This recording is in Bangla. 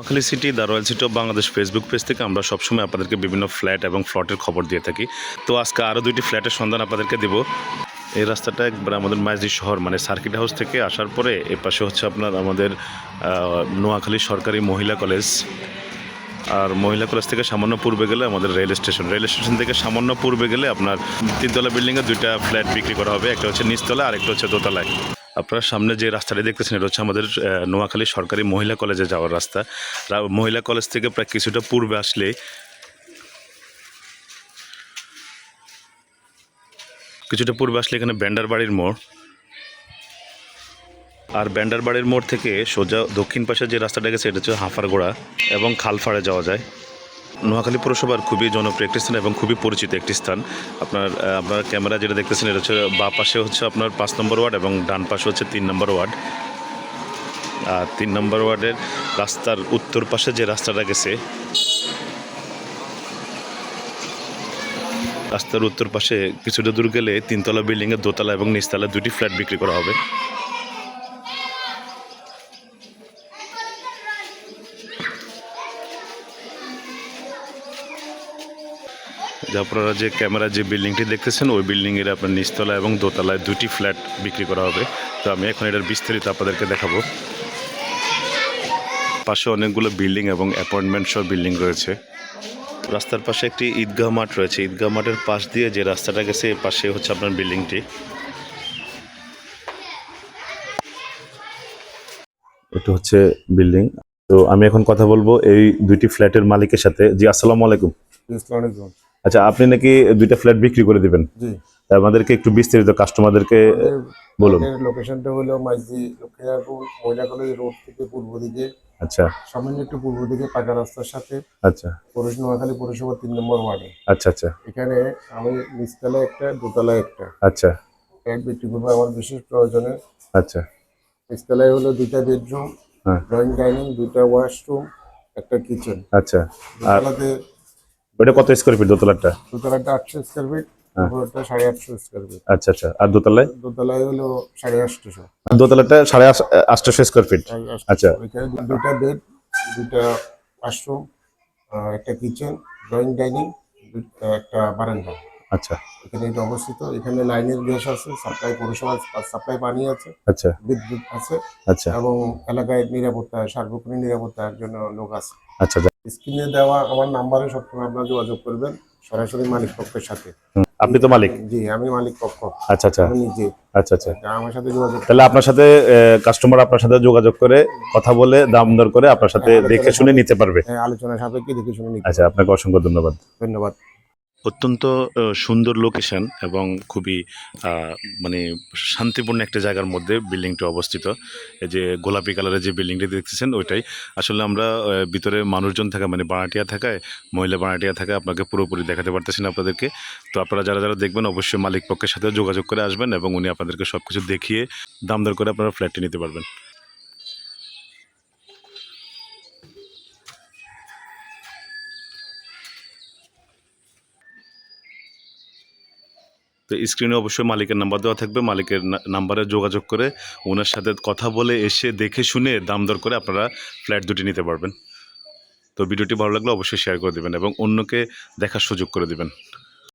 Noakhali city the royal city of Bangladesh Facebook page থেকে আমরা সবসময় আপনাদেরকে বিভিন্ন ফ্ল্যাট এবং ফ্লটের খবর দিয়ে থাকি। তো আজকে আরও দুইটি ফ্ল্যাটের সন্ধান আপনাদেরকে দেব। এই রাস্তাটা একবার আমাদের মাইজি শহর মানে সার্কিট হাউস থেকে আসার পরে এ পাশে হচ্ছে আপনার আমাদের নোয়াখালী সরকারি মহিলা কলেজ আর মহিলা কলেজ থেকে সামান্য পূর্বে গেলে আমাদের রেল স্টেশন রেল স্টেশন থেকে সামান্য পূর্বে গেলে আপনার তিনতলা বিল্ডিংয়ে দুইটা ফ্ল্যাট বিক্রি করা হবে। একটা হচ্ছে নিচতলা আর একটা হচ্ছে দোতলায়। আপনারা সামনে যে রাস্তাটি দেখতেছেন, এটা হচ্ছে আমাদের নোয়াখালী সরকারি মহিলা কলেজে যাওয়ার রাস্তা। মহিলা কলেজ থেকে প্রায় কিছুটা পূর্বে আসলে কিছুটা পূর্বে আসলে এখানে ব্যান্ডার বাড়ির মোড়। আর ব্যান্ডার বাড়ির মোড় থেকে সোজা দক্ষিণ পাশে যে রাস্তাটা গেছে, এটা হচ্ছে হাঁফারগোড়া এবং খালফাড়ে যাওয়া যায়। নোয়াখালী পৌরসভার খুবই জনপ্রিয় একটি স্থান এবং খুবই পরিচিত একটি স্থান। আপনার আপনার ক্যামেরা যেটা দেখতেছেন, এটা হচ্ছে বা পাশে হচ্ছে আপনার পাঁচ নম্বর ওয়ার্ড এবং ডান পাশে হচ্ছে তিন নম্বর ওয়ার্ড। আর তিন নম্বর ওয়ার্ডের রাস্তার উত্তর পাশে যে রাস্তাটা গেছে, রাস্তার উত্তর পাশে কিছুটা দূর গেলে তিনতলা বিল্ডিংয়ের দোতলা এবং নিচতলা দুটি ফ্ল্যাট বিক্রি করা হবে। যে আপনারা যে ক্যামেরা যে বিল্ডিংটি দেখতেছেন, ওই বিল্ডিংয়ের আপনার নিচতলা এবং দোতলায় দুটি ফ্ল্যাট বিক্রি করা হবে। তো আমি এখন এটার বিস্তারিত আপনাদেরকে দেখাবো। পাশে অনেকগুলো বিল্ডিং এবং অ্যাপয়েন্টমেন্ট সহ বিল্ডিং রয়েছে। রাস্তার পাশে একটি ঈদগাহ মাঠ রয়েছে। ঈদগাহ মাঠের পাশ দিয়ে যে রাস্তাটা গেছে এর পাশে হচ্ছে আপনার বিল্ডিংটি। এটা হচ্ছে বিল্ডিং। তো আমি এখন কথা বলব এই দুইটি ফ্ল্যাটের মালিকের সাথে। জি, আসসালামু আলাইকুম। আচ্ছা আপনি নাকি দুইটা ফ্ল্যাট বিক্রি করে দিবেন? জি। আমাদেরকে একটু বিস্তারিত কাস্টমারদেরকে বলুন। লোকেশনটা হলো মাইজি মহিলা কলেজ রোড থেকে পূর্ব দিকে। আচ্ছা। সামান্য একটু পূর্ব দিকে পাকা রাস্তার সাথে। আচ্ছা। পৌরস নোয়াখালী পৌরসভা তিন নম্বর ওয়ার্ডে। আচ্ছা আচ্ছা। এখানে আমি নিচতলায় একটা দোতলায় একটা। আচ্ছা। ফ্ল্যাট বিক্রি করব আমার বিশেষ প্রয়োজনে। আচ্ছা। নিচতলায় হলো দুইটা বেডরুম হ্যাঁ। ড্রয়িং ডাইনিং দুইটা ওয়াশরুম একটা কিচেন আচ্ছা। দোতলাতে ওটা কত স্কোয়ার ফিট দোতলাটা দোতলাটা আটশো স্কোয়ার ফিট হ্যাঁ। আটশো ফিট আচ্ছা আচ্ছা। আর দোতলায়? দোতলায় হলো সাড়ে আটশোশো। আর দোতলাটা সাড়ে আট- আটশোশো স্কোয়ার ফিট আচ্ছা। দুটা বেড দুটা ওয়াশরুম একটা কিচেন ড্রয়িং ডাইনিং একটা বারান্দা। আচ্ছা। এখানে এটা অবস্থিত। এখানে লাইনের গ্যাস আছে সাপ্লাই পৌরসভা সাপ্লাই পানি আছে আচ্ছা। বিদ্যুৎ আছে আচ্ছা। এবং এলাকায় নিরাপত্তা সার্বক্ষণিক নিরাপত্তার জন্য লোক আছে। আচ্ছা স্ক্রিনে দেওয়া আমার নাম্বারে সবসময় আপনারা যোগাযোগ করবেন সরাসরি মালিক পক্ষের সাথে। আপনি তো মালিক? জি আমি মালিক পক্ষ। আচ্ছা আচ্ছা। নিজে। আচ্ছা আচ্ছা। আমার সাথে যোগাযোগ তাহলে আপনার সাথে কাস্টমার আপনার সাথে যোগাযোগ করে কথা বলে দাম দর করে আপনার সাথে হ্যাঁ, দেখে শুনে নিতে পারবে। হ্যাঁ, আলোচনা সাপেক্ষে দেখে শুনে নিতে আচ্ছা আপনাকে অসংখ্য ধন্যবাদ। ধন্যবাদ। অত্যন্ত সুন্দর লোকেশন এবং খুবই মানে শান্তিপূর্ণ একটা জায়গার মধ্যে বিল্ডিংটি অবস্থিত। এই যে গোলাপি কালারের যে বিল্ডিংটি দেখতেছেন ওইটাই। আসলে আমরা ভিতরে মানুষজন থাকা মানে বানাটিয়া থাকায়, মহিলা বানাটিয়া থাকায় আপনাকে পুরোপুরি দেখাতে পারতেছেন আপনাদেরকে। তো আপনারা যারা যারা দেখবেন অবশ্যই মালিক পক্ষের সাথে যোগাযোগ করে আসবেন এবং উনি আপনাদেরকে সব কিছু দেখিয়ে দাম দর করে আপনারা ফ্ল্যাটটি নিতে পারবেন। তো স্ক্রিনে অবশ্যই মালিকের নাম্বার দেওয়া থাকবে। মালিকের নাম্বারে যোগাযোগ করে ওনার সাথে কথা বলে এসে দেখে শুনে দাম দর করে আপনারা ফ্ল্যাট দুটি নিতে পারবেন। তো ভিডিওটি ভালো লাগলে অবশ্যই শেয়ার করে দেবেন এবং অন্যকে দেখার সুযোগ করে দেবেন।